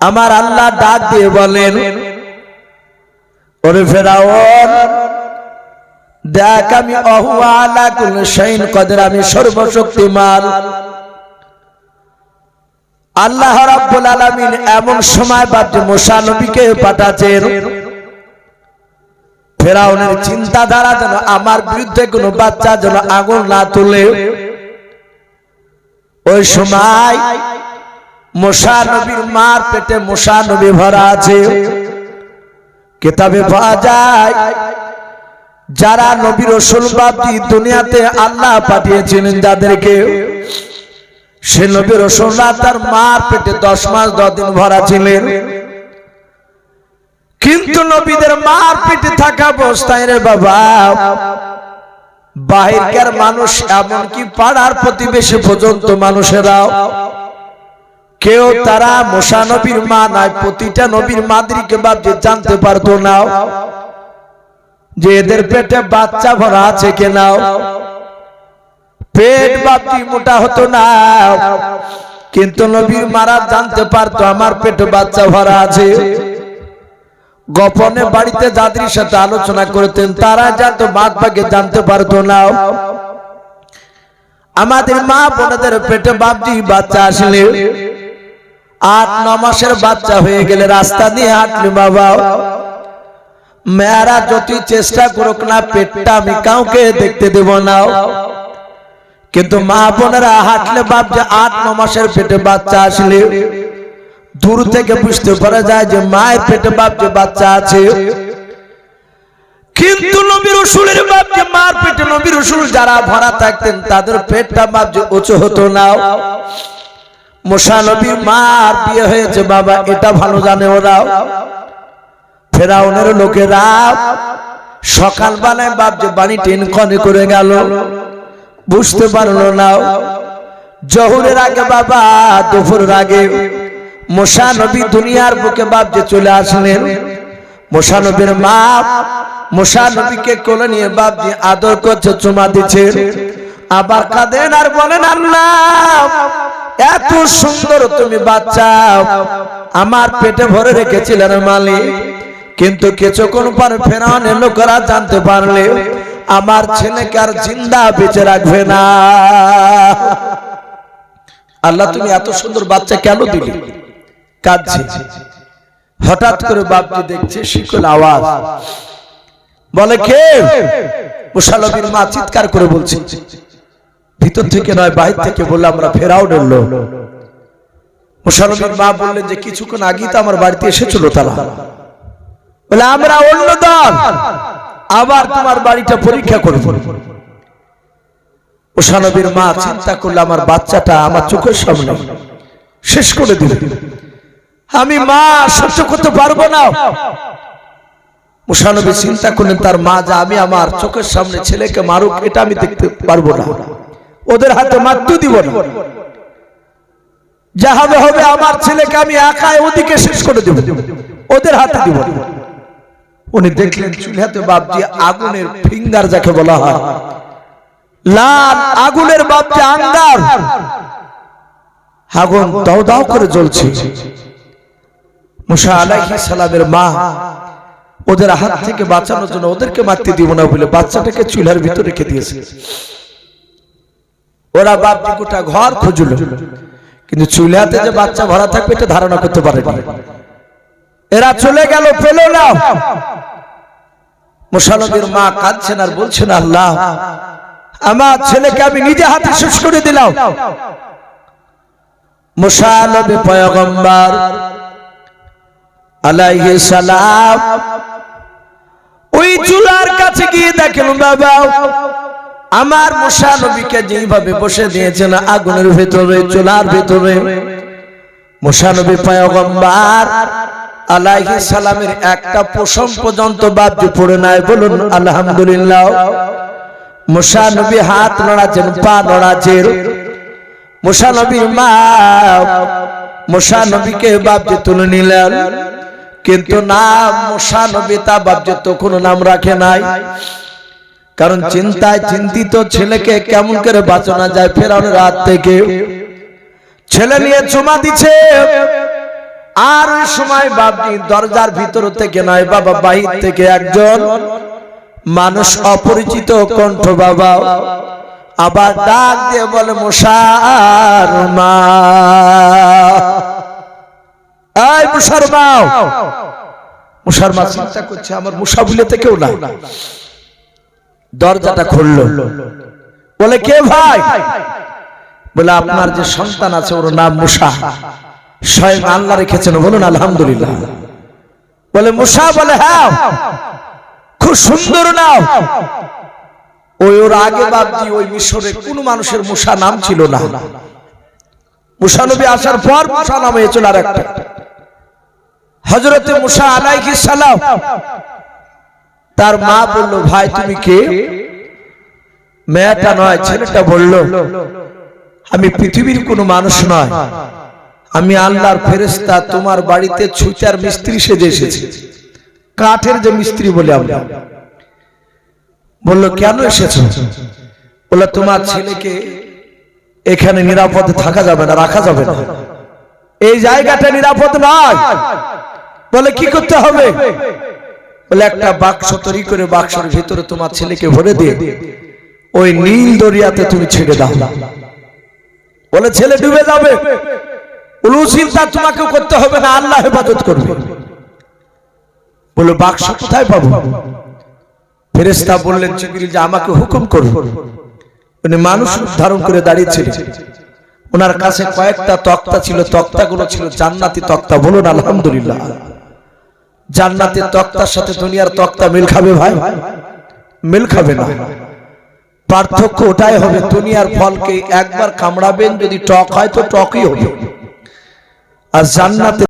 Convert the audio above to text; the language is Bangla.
আমার আল্লাহ ডাক দিয়ে বলেন, ওরে ফেরাউন, দেখ আমি অহুয়া আলা কুল শাইন কদের আমি সর্বশক্তিমান। আল্লাহ রাব্বুল আলামিন এমন সময় বাদে মুসা নবীকে পাঠাচ্ছেন, ফেরাউনের চিন্তাধারা যেন আমার বিরুদ্ধে কোনো বাচ্চা যেন আগুন না তুলে। ওই সময় মোশা নবীর মার পেটে মোশা নবী ভরা আছে। কেতাবে পাওয়া যায়, যারা নবীর রসুল দুনিয়াতে আল্লাহ পাঠিয়েছিলেন যাদেরকে, সে নবী রসুল্লাহ তার মার পেটে দশ মাস দশ দিন ভরা ছিলেন। কিন্তু নবীদের মার পেটে থাকা অবস্থায় রে বাবা, বাহিরকার মানুষ এমনকি পাড়ার প্রতিবেশী পর্যন্ত মানুষেরাও কেউ তারা মোশা নবীর মা নয় প্রতিটা নবীর মাদ্রিকে বাপজি জানতে পারতো না। যে এদের পেটে বাচ্চা ভরা আছে কেনাও পেট বাপজি মোটা হতো না। কিন্তু নবীর মারা জানতে পারতো, আমার পেটে বাচ্চা ভরা আছে। গোপনে বাড়িতে যাদের সাথে আলোচনা করতেন, তারা জানতো বাদ ভাগে জানতে পারতো না। আমাদের মা বোনদের পেটে বাপজি বাচ্চা আসলে। আট ন মাসের বাচ্চা হয়ে গেলে রাস্তা দিয়ে হাঁটলি বাবা। মেয়েরা যদি চেষ্টা করুক না, পেটটা আমি কাউকে দেখতে দেব না। কিন্তু মা বোনেরা হাঁটলে বাপ যে আট ন মাসের পেটে বাচ্চা আসলে, দূর থেকে বুঝতে পারা যায় যে মায়ের পেটে বাপ যে বাচ্চা আছে। কিন্তু নবীর রসুলের বাপ যে মার পেটে নবীর রসুল যারা ভরা থাকতেন, তাদের পেটটা বাপ যে উঁচু হতো না। মোশা নবীর মার বিয়ে হয়েছে বাবা, এটা ভালো জানে ওরা ফেরাউনের লোকেরা সকালবেলায় বাপ যে বাড়ি টেন খনে করে গেল। বুঝতে পারল না জহুরের আগে বাবা, দুপুরের আগে মোশা নবী দুনিয়ার বুকে বাপ যে চলে আসলেন। মোশা নবীর মা মোশা নবীকে কোলে নিয়ে বাপ যে আদর করছে, চুমা দিচ্ছে। আবার কাঁদেন আর বলেন, আল্লাহ এত সুন্দর তুমি বাচ্চা। আমার পেটে ভরে রেখেছিলেন মালিক। কিন্তু কিছুক্ষণ পর ফেরানের লোকেরা জানতে পারলে আমার ছেলেকে আর জিন্দা বেঁচে রাখবে না। আল্লাহ, তুমি এত সুন্দর বাচ্চা কেন দিলি? কাঁদছে। হঠাৎ করে বাপজি দেখছে, শিকল আওয়াজ। বলে, কে? মুসালবির মা চিৎকার করে বলছে ভিতর থেকে নয় বাইর থেকে বললে, আমরা ফেরাও ডেল মুসালবির মা বললেন যে, কিছুক্ষণ আগেই তো আমার বাড়িতে এসেছিল তারা। বলে, আমরা অন্য দল। আবার তোমার বাড়িটা পরীক্ষা করব। ওসানবীর মা চিন্তা করলে, আমার বাচ্চাটা আমার চোখের সামনে শেষ করে দিল আমি মা সহ্য করতে পারব না। মুসানবী চিন্তা করলেন, তার মা যা, আমি আমার চোখের সামনে ছেলেকে মারুক, এটা আমি দেখতে পারব না। ওদের হাতে মাত্র দিব না। যা হবে হবে আমার ছেলেকে আমি একাই ওদিকে শেষ করে দেব। ওদের হাতে দিব উনি দেখলেন চুলাতে বাপজি আগুনের ফিঙ্গার যাকে বলা হয়। লাল আগুনের বাপজি আঙ্গার। আগুন দাও দাও করে জ্বলছে। মুসা আলাইহিস সালামের মা ওদের হাত থেকে বাঁচানোর জন্য ওদেরকে মারতে দিব না বলে বাচ্চাটাকে চুলার ভিতরে রেখে দিয়েছে। ওরা বাপজি গোটা ঘর খুঁজল। কিন্তু চুলাতে যে বাচ্চা ভরা থাকবে, এটা ধারণা করতে পারেনি। এরা চলে গেল পেল না। মুসানবীর মা কাঁদছেন আর বলছেন, আল্লাহ, আমার ছেলেকে আমি নিজে হাতে শেষ করে দিলাম। মুসানবী পয়গম্বর আলাইহি সালাম ওই চুলার কাছে গিয়ে দেখেন, বাবা আমার মুসা নবীকে যেইভাবে বসে দিয়েছেন, আগুনের ভেতরে, চুলার ভেতরে, মুসা নবী পয়গম্বর আলাইহি সালামের একটা পোষণ পর্যন্ত বাদ্য পড়ে নাই বলুন, আলহামদুলিল্লাহ। মুসা নবী হাত নড়াচ্ছেন, পা নড়াচ্ছেন। মুসা নবীর মা, মুসা নবীকে বাদ্য তুলে নিলেন। কিন্তু না, মুসা নবী তা তো কোনো নাম রাখে নাই। কারণ চিন্তায় চিন্তিত ছেলেকে কেমন করে বাঁচানো যায় ফেরানোর রাত থেকে? ছেলে নিয়ে চুমা দিচ্ছে আর ওই সময় বাপজি দরজার ভিতর থেকে নয় বাবা বাহির থেকে একজন মানুষ অপরিচিত কণ্ঠ বাবা। আবার ডাক দিয়ে বলে মশার মা। এই মুসার মাও মুসার মা চিন্তা করছে আমার মুসা বুলেতে কেউ না দরজাটা খুললো। বলে, কে ভাই? বলে, আপনার যে সন্তান আছে, ওর নাম মুসা। স্বয়ং আল্লাহ রেখেছেন। বলুন, আলহামদুলিল্লাহ। বলে, মুসা, বলে হ্যাঁ খুব সুন্দর নাও ওই ওর আগে বাবজি ওই মিশরে কোন মানুষের মুসা নাম ছিল না। মুসা নবী আসার পর মুসা নাম হয়েছিল আর একটা হজরতে মুসা আলাইহিস সালাম তার মা বলল, ভাই, তুমি কে? মেয়েটা নয়, ছেলেটা বলল, আমি পৃথিবীর কোনো মানুষ নয়। আমি আল্লাহর ফেরেস্তা তোমার বাড়িতে ছুচার মিস্ত্রি সেজে এসেছি। কাঠের যে মিস্ত্রি বলে আমরা। বলল, কেন এসেছ? বলে তোমার ছেলেকে এখানে নিরাপদে থাকা যাবে না, রাখা যাবে না। এই জায়গাটা নিরাপদ নয়। বলে কি করতে হবে? বলে, একটা বাক্স তৈরি করে বাক্সের ভিতরে তোমার ছেলেকে ভরে দিয়ে ওই নীল দরিয়াতে তুমি ছেড়ে দাও। বলে, ছেলে ডুবে যাবে। চিন্তা তোমাকে করতে হবে না, আল্লাহ হেফাজত করবে। বলে, বাক্স কোথায় পাবো? ফেরেস্তা বললেন, জিবরিল, যে আমাকে হুকুম করুন উনি মানুষ ধারণ করে দাঁড়িয়েছিলেন। ওনার কাছে কয়েকটা তক্তা ছিল, তক্তাগুলো ছিল জান্নাতি তক্তা। বলুন, আলহামদুলিল্লাহ। জান্নাতের তক্তার সাথে দুনিয়ার তক্তা মিল খাবে ভাই? মিল খাবে না। পার্থক্য ওটাই হবে, দুনিয়ার ফলকে একবার কামড়াবেন, যদি টক হয় তো টকই হবে। আর জান্নাতে